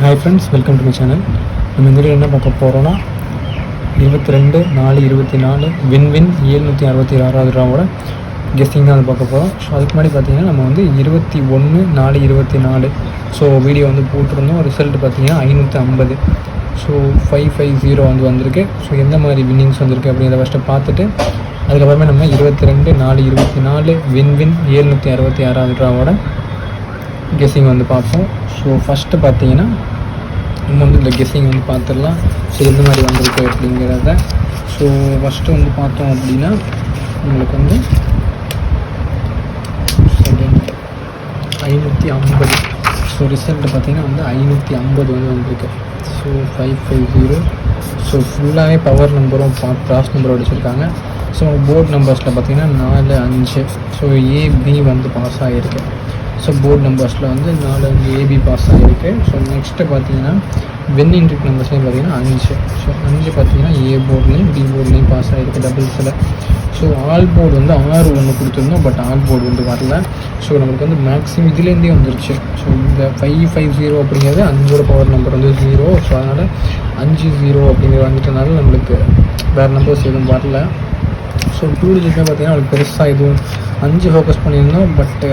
Hi friends welcome to my channel நம்ம இந்த என்ன பார்க்க போகிறோன்னா இருபத்தி ரெண்டு நாலு இருபத்தி நாலு வின் வின் ஏழ்நூற்றி அறுபத்தி ஆறாவது ரூபாவோட கெஸ்டிங் தான் அது பார்க்க போகிறோம் ஸோ அதுக்கு முன்னாடி பார்த்தீங்கன்னா நம்ம வந்து இருபத்தி ஒன்று நாலு இருபத்தி நாலு ஸோ வீடியோ வந்து போட்டிருந்தோம். ரிசல்ட் பார்த்தீங்கன்னா ஐநூற்றி ஐம்பது. ஸோ ஃபைவ் ஃபைவ் ஜீரோ வந்து வந்திருக்கு. ஸோ எந்த மாதிரி வின்னிங்ஸ் வந்திருக்கு அப்படிங்கிறத ஃபஸ்ட்டு பார்த்துட்டு அதுக்கப்புறமே நம்ம இருபத்தி ரெண்டு நாலு இருபத்தி நாலு வின் வின் ஏழ்நூற்றி அறுபத்தி ஆறாவது ரூபாவோட கெஸ்ஸிங் வந்து பார்ப்போம். ஸோ ஃபஸ்ட்டு பார்த்தீங்கன்னா நம்ம வந்து இந்த கெஸ்ஸிங் வந்து பார்த்துடலாம். ஸோ எந்த மாதிரி வந்திருக்கு அப்படிங்கிறத. ஸோ ஃபஸ்ட்டு வந்து பார்த்தோம் அப்படின்னா உங்களுக்கு வந்து செகண்ட் ஐநூற்றி ஐம்பது. ஸோ ரிசல்ட் பார்த்தீங்கன்னா வந்து ஐநூற்றி ஐம்பது வந்து வந்திருக்கு. So five five zero so ஃபுல்லாகவே பவர் நம்பரும் கிராஸ் நம்பரும் அடிச்சிருக்காங்க. ஸோ போர்ட் நம்பர்ஸில் பார்த்தீங்கன்னா நாலு அஞ்சு. ஸோ ஏபி வந்து பாஸ் ஆகிருக்கு ஸோ போர்ட் நம்பர்ஸில் வந்து நாலு வந்து ஏபி பாஸ் ஆகிருக்கு ஸோ நெக்ஸ்ட்டு பார்த்தீங்கன்னா வின்னிங் ட்ரிக் நம்பர்ஸ்லேயும் பார்த்தீங்கன்னா அஞ்சு. ஸோ அஞ்சு பார்த்தீங்கன்னா ஏ போர்ட்லேயும் பி போர்ட்லேயும் பாஸ் ஆகிருக்கு டபுள்ஸில் ஸோ ஆல் போர்டு வந்து ஆறு ஒன்று கொடுத்துருந்தோம் பட் ஆல் போர்டு வந்து வரல. ஸோ நம்மளுக்கு வந்து மேக்ஸிமம் இதுலேருந்தே வந்துருச்சு. ஸோ இந்த ஃபைவ் ஃபைவ் ஜீரோ அப்படிங்கிறது அஞ்சோட பவர் நம்பர் வந்து ஜீரோ ஸோ அதனால் அஞ்சு ஜீரோ அப்படிங்கிற வந்துட்டனால நம்மளுக்கு வேறு நம்பர்ஸ் எதுவும் வரல. ஸோ டூ டிஜிட்டில் பார்த்தீங்கன்னா அவளுக்கு பெருசாக எதுவும் அஞ்சு ஃபோக்கஸ் பண்ணியிருந்தோம் பட்டு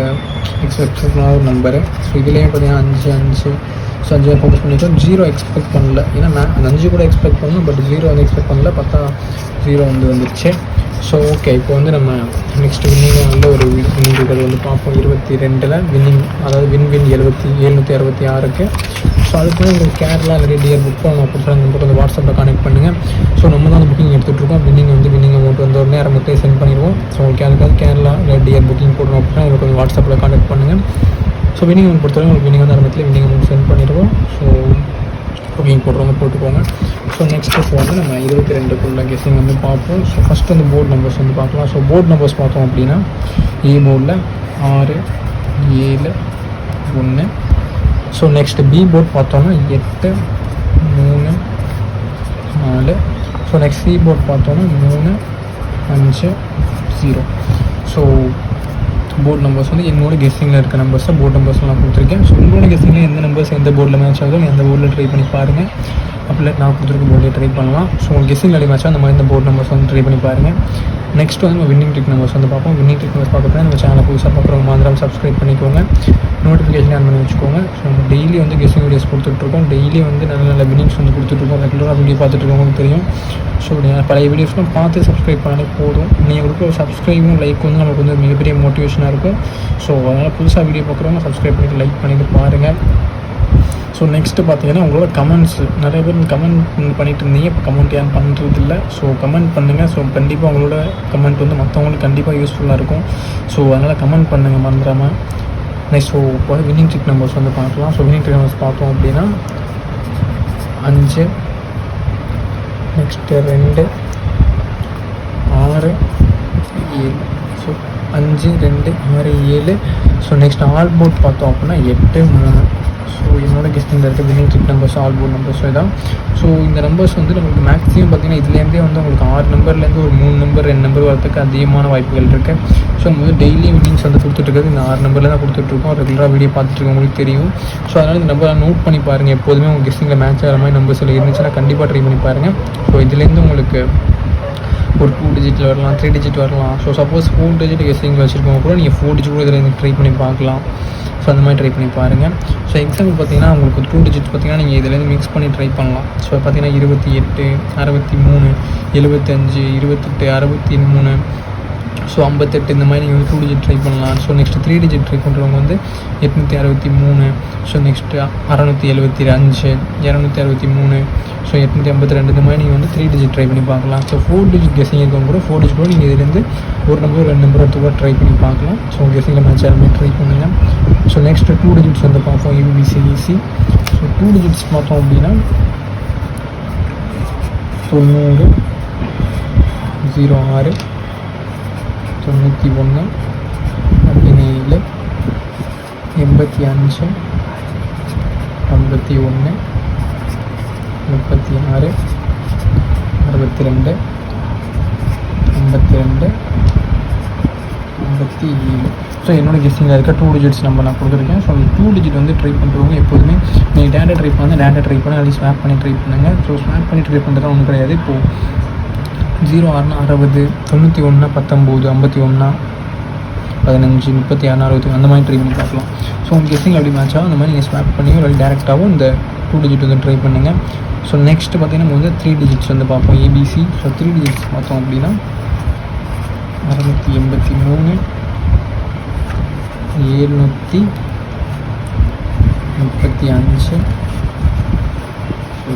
எக்ஸ்பெக்ட் பண்ண ஒரு நம்பரு ஸோ இதுலேயும் பார்த்தீங்கன்னா அஞ்சு அஞ்சு. ஸோ அஞ்சு ஃபோக்கஸ் பண்ணியிருக்கோம். ஜீரோ எக்ஸ்பெக்ட் பண்ணல. ஏன்னா நான் அந்த அஞ்சு கூட எக்ஸ்பெக்ட் பண்ணோம் பட் ஜீரோ வந்து எக்ஸ்பெக்ட் பண்ணல. பார்த்தா ஜீரோ வந்து வந்துருச்சு. ஸோ ஓகே இப்போ வந்து நம்ம நெக்ஸ்ட் வின்னிங் வந்து ஒரு வின்னிங் வந்து பார்ப்போம். இருபத்தி ரெண்டில் வின்னிங் அதாவது வின் வின் எழுபத்தி எழுநூற்றி அறுபத்தி ஆறுக்கு. ஸோ அதுக்கு உங்களுக்கு கேரளா இல்லை டியர் புக் பண்ணணும் அப்படின்ற அந்த நம்பர் வந்து வாட்ஸ்அப்பில் கனெக்ட் பண்ணுங்கள் ஸோ நம்ம தான் அந்த புக்கிங் எடுத்துகிட்டு இருக்கோம். வின்னிங் வந்து வின்னிங் அமௌண்ட் வந்து ஒரு நேரம் சென்ட் பண்ணிடுவோம். ஸோ உங்களுக்கு அதுக்காக கேரளா இல்லை டியர் புக்கிங் போடணும் அப்படின்னா உங்களுக்கு கொஞ்சம் வாட்ஸ்அப்பில் கான்டெக்ட் பண்ணுங்கள் ஸோ வின்னிங் அமௌண்ட் பொறுத்தவரை உங்களுக்கு வின்னிங் வந்து ஆரம்பத்தில் வின்னிங் அமௌண்ட் சென்ட் பண்ணிடுவோம். ஸோ புக்கிங் போடுறவங்க போட்டுக்கோங்க. ஸோ நெக்ஸ்ட் இப்போ வந்து நம்ம இருபத்தி ரெண்டுக்குள்ள கெஸிங் வந்து பார்ப்போம். ஸோ ஃபஸ்ட் வந்து போர்ட் நம்பர்ஸ் வந்து பார்க்கலாம். ஸோ போர்ட் நம்பர்ஸ் பார்த்தோம் அப்படின்னா ஏ போர்டில் ஆறு ஏழு ஒன்று ஸோ நெக்ஸ்ட்டு பி போர்ட் பார்த்தோன்னா எட்டு மூணு நாலு. ஸோ நெக்ஸ்ட் சி போர்ட் பார்த்தோன்னா மூணு அஞ்சு ஜீரோ ஸோ போர்ட் நம்பர்ஸ் வந்து என்னோட கெஸ்டிங்கில் இருக்க நம்பர்ஸை போர்ட் நம்பர்ஸ்லாம் கொடுத்துருக்கேன். ஸோ உங்களோட கெஸ்டிங்கில் எந்த நம்பர்ஸ் எந்த போர்டில் மேட்ச் ஆகுதோ எந்த போர்டில் ட்ரை பண்ணி பாருங்கள் அப்படி நான் கொடுத்துருக்க போர்டில் ட்ரை பண்ணலாம். ஸோ உங்களுக்கு கெஸ்ஸிங் அடி மேட்ச் அந்த மாதிரி இந்த போர்ட் நம்பர்ஸ் வந்து ட்ரை பண்ணி பாருங்கள் நெக்ஸ்ட் வந்து நம்ம வின்னிங் ட்ரிக் நம்பர்ஸ் வந்து பார்ப்போம். வின்னிங் ட்ரிக் நம்பர்ஸ் பார்க்குறது நம்ம சேனலை புதுசாக பார்க்குறவங்க மாந்திரம் சப்ஸ்கிரைப் பண்ணிக்கோங்க. நோட்டிஃபிகேஷன் ஆன் பண்ணி வச்சுக்கோங்க. ஸோ நம்ம டெய்லி வந்து கெஸ்ஸிங் வீடியோஸ் கொடுத்துட்ருக்கோம் டெய்லி வந்து நல்ல நல்ல வின்னிங்ஸ் வந்து கொடுத்துட்ருக்கோம் ரெகுலராக வீடியோ பார்த்துட்டு தெரியும். ஸோ பழைய வீடியோஸ்லாம் பார்த்து சப்ஸ்கிரைப் பண்ணாலே போதும். நீங்கள் கொடுக்குற சப்ஸ்கிரைபும் லைக் வந்து நமக்கு வந்து மிகப்பெரிய மோட்டிவேஷனாக இருக்கும். ஸோ அதனால் புதுசாக வீடியோ பார்க்குறவங்க சப்ஸ்கிரைப் பண்ணிட்டு லைக் பண்ணிட்டு பாருங்கள் ஸோ நெக்ஸ்ட்டு பார்த்தீங்கன்னா உங்களோட கமெண்ட்ஸ் நிறைய பேர் கமெண்ட் பண்ணிட்டு இருந்தீங்க. இப்போ கமெண்ட் ஏன் பண்ணுறது இல்லை ஸோ கமெண்ட் பண்ணுங்கள் ஸோ கண்டிப்பாக உங்களோட கமெண்ட் வந்து மற்றவங்களுக்கு கண்டிப்பாக யூஸ்ஃபுல்லாக இருக்கும். ஸோ அதனால் கமெண்ட் பண்ணுங்கள் மறந்துடாமல் நெக்ஸ்ட் ஸோ இப்போ வின்னிங் ட்ரிக் நம்பர்ஸ் வந்து பார்க்கலாம். ஸோ வின்னிங் ட்ரிக் நம்பர்ஸ் பார்த்தோம் அப்படின்னா அஞ்சு நெக்ஸ்ட்டு ரெண்டு ஆறு ஏழு. ஸோ அஞ்சு ரெண்டு ஆறு ஏழு. ஸோ நெக்ஸ்ட் ஆல் பார்த்தோம் அப்படின்னா எட்டு மூணு. ஸோ என்னோட கெஸ்டிங்கில் இருக்க. Winning kit numbers all board numbers இதான். ஸோ இந்த நம்பர்ஸ் வந்து நம்மளுக்கு மேக்ஸிமம் பார்த்தீங்கன்னா இதுலேருந்தே வந்து உங்களுக்கு ஆறு நம்பர்லேருந்து ஒரு மூணு நம்பர் ரெண்டு நம்பர் வரதுக்கு அதிகமான வாய்ப்புகள் இருக்குது ஸோ நம்ம வந்து டெய்லி வின்னிங்ஸ் வந்து கொடுத்துட்ருக்குது இந்த ஆறு நம்பரில் தான் கொடுத்துட்ருக்கோம் ரெகுலராக வீடியோ பார்த்துட்டு உங்களுக்கு தெரியும். ஸோ அதனால் இந்த நம்பரை நோட் பண்ணி பாருங்கள் எப்போதுமே உங்கள் கெஸ்டிங்கில் மேட்ச் ஆகிற மாதிரி நம்பர்ஸில் இருந்துச்சுன்னா கண்டிப்பாக ட்ரை பண்ணி பாருங்கள் ஸோ இதுலேருந்து உங்களுக்கு ஒரு டூ டிஜிட் வரலாம் த்ரீ டிஜிட் வரலாம். So suppose four digit guessing வச்சுருக்கவங்க கூட நீங்கள் ஃபோர் டிஜிட் கூட இதில் ட்ரை பண்ணி பார்க்கலாம். ஸோ அந்த மாதிரி ட்ரை பண்ணி பாருங்கள் ஸோ எக்ஸாம்பிள் பார்த்தீங்கன்னா உங்களுக்கு டூ டிஜிட் பார்த்தீங்கன்னா நீங்கள் இதிலேருந்து மிக்ஸ் பண்ணி ட்ரை பண்ணலாம். ஸோ பார்த்தீங்கன்னா இருபத்தி எட்டு அறுபத்தி மூணு எழுபத்தஞ்சு இருபத்தெட்டு அறுபத்தி மூணு ஸோ ஐம்பத்தெட்டு இந்த மாதிரி நீங்கள் டூ டிஜிட் ட்ரை பண்ணலாம். So next three digit try பண்ணுறவங்க வந்து எட்நூற்றி அறுபத்தி மூணு. ஸோ நெக்ஸ்ட்டு அறநூற்றி எழுபத்தி அஞ்சு இரநூத்தி அறுபத்தி மூணு. ஸோ எட்நூற்றி ஐம்பத்தி ரெண்டு இந்த மாதிரி நீங்கள் வந்து த்ரீ டிஜிட் ட்ரை பண்ணி பார்க்கலாம். ஸோ ஃபோர் டிஜிட் கெஸிங் இருக்கவங்க கூட ஃபோர் டிஜிட் கூட நீங்கள் இதுலேருந்து ஒரு நம்பர் ரெண்டு நம்பர் எடுத்து கூட ட்ரை பண்ணி பார்க்கலாம். ஸோ கெஸிங்கில் மேட்ச் எல்லாமே ட்ரை பண்ணுங்கள் ஸோ நெக்ஸ்ட்டு டூ டிஜிட்ஸ் வந்து பார்ப்போம். யூபிசிஇசி ஸோ டூ டிஜிட்ஸ் பார்த்தோம் அப்படின்னா தொண்ணூறு ஜீரோ ஆறு தொண்ணூற்றி ஒன்று பதினேழு எண்பத்தி அஞ்சு ஐம்பத்தி ஒன்று முப்பத்தி ஆறு அறுபத்தி ரெண்டு ஐம்பத்தி ரெண்டு ஐம்பத்தி ஏழு ஸோ என்னோட கெஸ்டிங்கில் இருக்க டூ டிஜிட்ஸ் நம்பர் நான் கொடுத்துருக்கேன் ஸோ அந்த டூ டிஜிட் வந்து ட்ரை பண்ணுறவங்க எப்போதுமே நீங்கள் டேட்டா ட்ரை பண்ணி டேட்டா ட்ரை பண்ணி அப்படி ஸ்வாப் பண்ணி ட்ரை பண்ணுங்கள் ஸோ ஸ்வாப் பண்ணி ட்ரை பண்ணுறது ஒன்றும் கிடையாது இப்போது ஜீரோ ஆறுனா அறுபது தொண்ணூற்றி ஒன்று பத்தொம்போது ஐம்பத்தி ஒன்றா பதினஞ்சு முப்பத்தி ஆறு அறுபத்தி அந்த மாதிரி ட்ரை பண்ணி பார்க்கலாம். ஸோ உங்கள் கெஸ்ஸிங் அப்படி மேட்ச் ஆகும் அந்த மாதிரி நீங்கள் ஸ்வாப் பண்ணியோ இல்லை டேரெக்டாகவும் இந்த டூ டிஜிட் வந்து ட்ரை பண்ணுங்கள் ஸோ நெக்ஸ்ட் பார்த்தீங்கன்னா நம்ம வந்து த்ரீ டிஜிட்ஸ் வந்து பார்ப்போம். ஏபிசி ஸோ த்ரீ டிஜிட்ஸ் பார்த்தோம் அப்படின்னா அறுநூற்றி எண்பத்தி மூணு ஏழ்நூற்றி முப்பத்தி அஞ்சு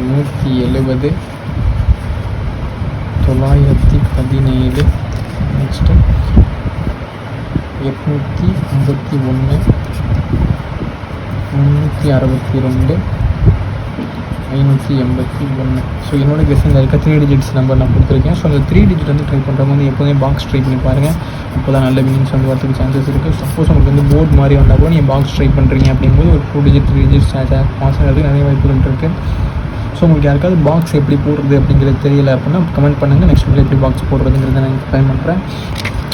நூற்றி எழுபது தொள்ளாயிரத்தி பதினேழு நெக்ஸ்ட்டு எட்நூற்றி ஐம்பத்தி ஒன்று முந்நூற்றி அறுபத்தி ரெண்டு ஐநூற்றி எண்பத்தி ஒன்று ஸோ என்னோட கெஸ்டிங்கில் இருக்க த்ரீ டிஜிட்ஸ் நம்பர் நான் கொடுத்துருக்கேன். ஸோ அந்த த்ரீ டிஜிட் வந்து ட்ரை பண்ணுறவங்க வந்து எப்போதுமே பாக்ஸ் ட்ரை பண்ணி பாருங்கள் அப்போ தான் நல்ல வினிங்ஸ் வந்து வரதுக்கு சான்சஸ் இருக்குது சப்போஸ் உங்களுக்கு வந்து போர்டு மாதிரி வந்தால் கூட நீங்கள் பாக்ஸ் ட்ரை பண்ணுறீங்க அப்படிங்கும்போது ஒரு two digit three digit pass ஆகிறதுக்கு நிறைய வாய்ப்புகள் இருக்குது ஸோ உங்களுக்கு யாருக்காவது பாக்ஸ் எப்படி போடுறது அப்படிங்கிறது தெரியல அப்படின்னா கமெண்ட் பண்ணுங்கள் நெக்ஸ்ட் வீடியோ எப்படி பாக்ஸ் போடுறதுங்கிறத நான் எக்ஸ்பிளைன் பண்ணுறேன்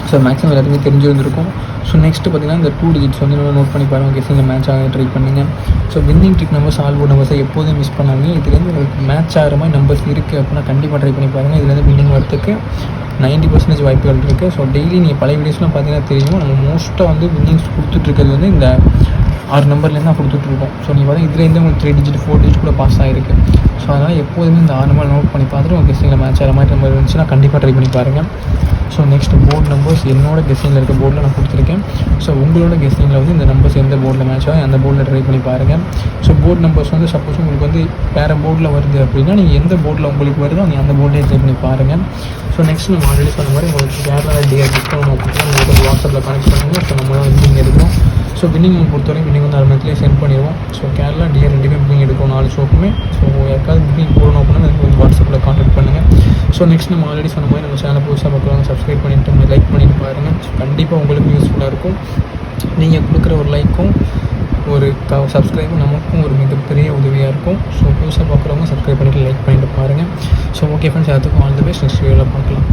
ஸோ மேக்ஸிமம் எல்லாத்துக்குமே தெரிஞ்சு வந்திருக்கும். ஸோ நெக்ஸ்ட் பார்த்தீங்கன்னா இந்த டூ டிஜிட்ஸ் வந்து இன்னும் நோட் பண்ணி பாருங்கள் கெஸிங்கில் மேட்ச் ஆக ட்ரை பண்ணுங்கள் so winning trick numbers all board நம்பர்ஸை எப்போதும் மிஸ் பண்ணாதீங்க. இதுலேருந்து உங்களுக்கு மேட்ச் ஆகிற மாதிரி நம்பர்ஸ் இருக்குது அப்படின்னா கண்டிப்பாக ட்ரை பண்ணி பாருங்கள் இதுலேருந்து வின்னிங் வரத்துக்கு நைன்ட்டி பர்சன்டேஜ் வாய்ப்புகள் இருக்குது ஸோ டெய்லி நீங்கள் பழைய வீடியோஸ்லாம் பார்த்தீங்கன்னா தெரியும். நம்ம மோஸ்ட்டாக வந்து வின்னிங்ஸ் கொடுத்துட்ருக்கிறது வந்து இந்த ஆறு நம்பர்லேருந்து தான் கொடுத்துட்ருக்கோம் ஸோ நீங்கள் பார்த்தா இதுலேருந்து உங்களுக்கு த்ரீ டிஜிட் ஃபோர் டிஜிட் கூட பாஸ் ஆகிருக்கு ஸோ அதனால் எப்போதுமே இந்த ஆறு நம்பர் நோட் பண்ணி பார்த்துட்டு உங்கள் கெஸ்டிங்கில் மேட்ச் ஆகிற மாதிரி நம்பர் இருந்துச்சுன்னா கண்டிப்பாக ட்ரை பண்ணி பாருங்கள் ஸோ நெக்ஸ்ட் போர்டு நம்பர்ஸ் என்னோட கெஸ்டிங்கில் இருக்க போர்டில் நான் கொடுத்துருக்கேன். ஸோ உங்களோட கெஸ்டிங்கில் வந்து இந்த நம்பர்ஸ் எந்த போர்டில் மேட்ச் ஆகும் அந்த போர்டில் ட்ரை பண்ணி பாருங்கள் ஸோ போர்டு நம்பர்ஸ் வந்து சப்போஸ் உங்களுக்கு வந்து வேறு போர்டில் வருது அப்படின்னா நீங்கள் எந்த போர்டில் உங்களுக்கு வருதோ நீங்கள் அந்த போர்டிலே ட்ரை பண்ணி பாருங்கள் ஸோ நெக்ஸ்ட் நம்ம ஆல்ரெடி சொன்ன மாதிரி உங்களுக்கு கேரளா டிஆர் டிஸ்கவுண்ட் உங்களுக்கு வாட்ஸ்அப்பில் கனெக்ட் பண்ணுங்கள் ஸோ நம்ம வின்னிங் எடுக்கும் ஸோ வின்னிங் பொறுத்தவரைக்கும் வின்னிங் வந்து அரை சென்ட் பண்ணிடுவோம். ஸோ கேரளா டிஆர் ரெண்டுமே புக்கிங் எடுக்கும் நாலு ஷோக்குமே ஸோ யாருக்காவது புக்கிங் போடணும் அப்படின்னா எனக்கு வந்து வாட்ஸ்அப்பில் காண்டாக்ட் பண்ணுங்கள் ஸோ நெக்ஸ்ட் நம்ம ஆல்ரெடி சொன்ன மாதிரி நம்ம சேனல் புதுசாக பார்க்குறவங்க சப்ஸ்கிரைப் பண்ணிட்டு லைக் பண்ணிட்டு பாருங்கள் ஸோ கண்டிப்பாக உங்களுக்கு யூஸ்ஃபுல்லாக இருக்கும். நீங்கள் கொடுக்குற ஒரு லைக்கும் ஒரு க சப்ஸ்கிரைபும் நமக்கும் ஒரு மிகப்பெரிய உதவியாக இருக்கும். ஸோ புதுசாக பார்க்குறவங்க சப்ஸ்கிரைப் பண்ணிவிட்டு லைக் பண்ணிட்டு பாருங்கள் ஸோ ஓகே ஃப்ரெண்ட்ஸ் அதுக்கும் ஆல் தி பெஸ்ட் நெக்ஸ்ட் வீடியோவில் பார்க்கலாம்.